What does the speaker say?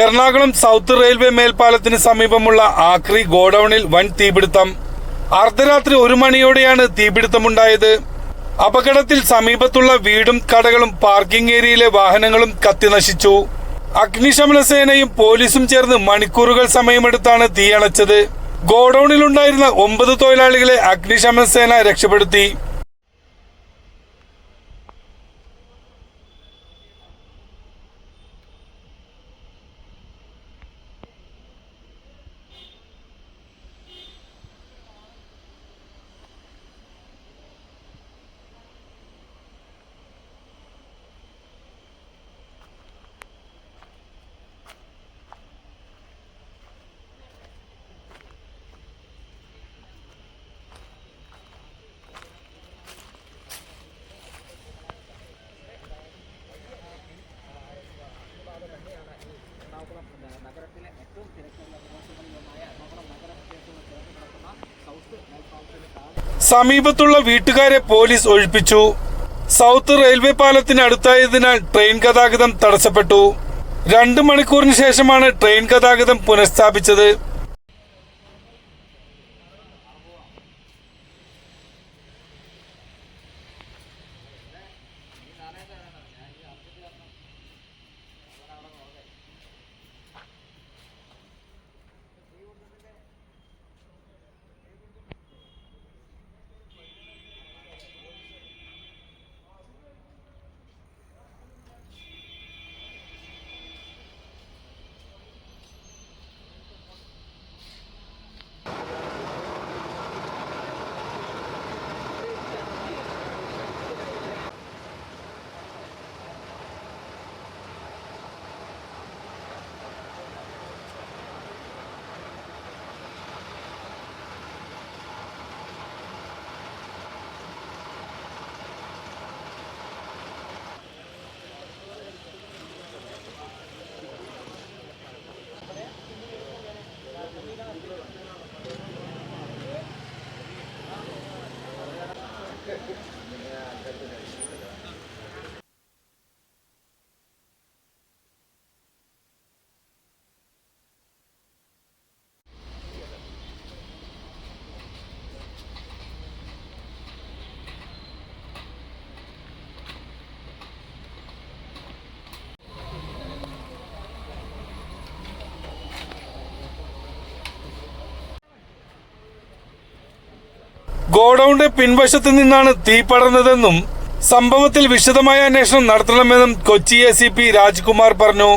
Ernakulam south railway മേൽപ്പാലത്തിന് സമീപമുള്ള ആക്രി ഗോഡൌണിൽ വൻ തീപിടുത്തം. അർദ്ധരാത്രി ഒരു മണിയോടെയാണ് തീപിടുത്തമുണ്ടായത്. അപകടത്തിൽ സമീപത്തുള്ള വീടും കടകളും പാർക്കിംഗ് ഏരിയയിലെ വാഹനങ്ങളും കത്തിനശിച്ചു. അഗ്നിശമന സേനയും പോലീസും ചേർന്ന് മണിക്കൂറുകൾ സമയമെടുത്താണ് തീയണച്ചത്. ഗോഡൌണിലുണ്ടായിരുന്ന ഒമ്പത് തൊഴിലാളികളെ അഗ്നിശമന സേന രക്ഷപ്പെടുത്തി. സമീപത്തുള്ള വീട്ടുകാരെ പോലീസ് ഒഴിപ്പിച്ചു. സൗത്ത് റെയിൽവേ പാലത്തിന് അടുത്തായതിനാൽ ട്രെയിൻ ഗതാഗതം തടസ്സപ്പെട്ടു. രണ്ട് മണിക്കൂറിന് ശേഷമാണ് ട്രെയിൻ ഗതാഗതം പുനഃസ്ഥാപിച്ചത്. ഗോഡൌണിന്റെ പിൻവശത്ത് നിന്നാണ് തീ പടർന്നതെന്നും സംഭവത്തിൽ വിശദമായ അന്വേഷണം നടത്തണമെന്നും കൊച്ചി എ രാജ്കുമാർ പറഞ്ഞു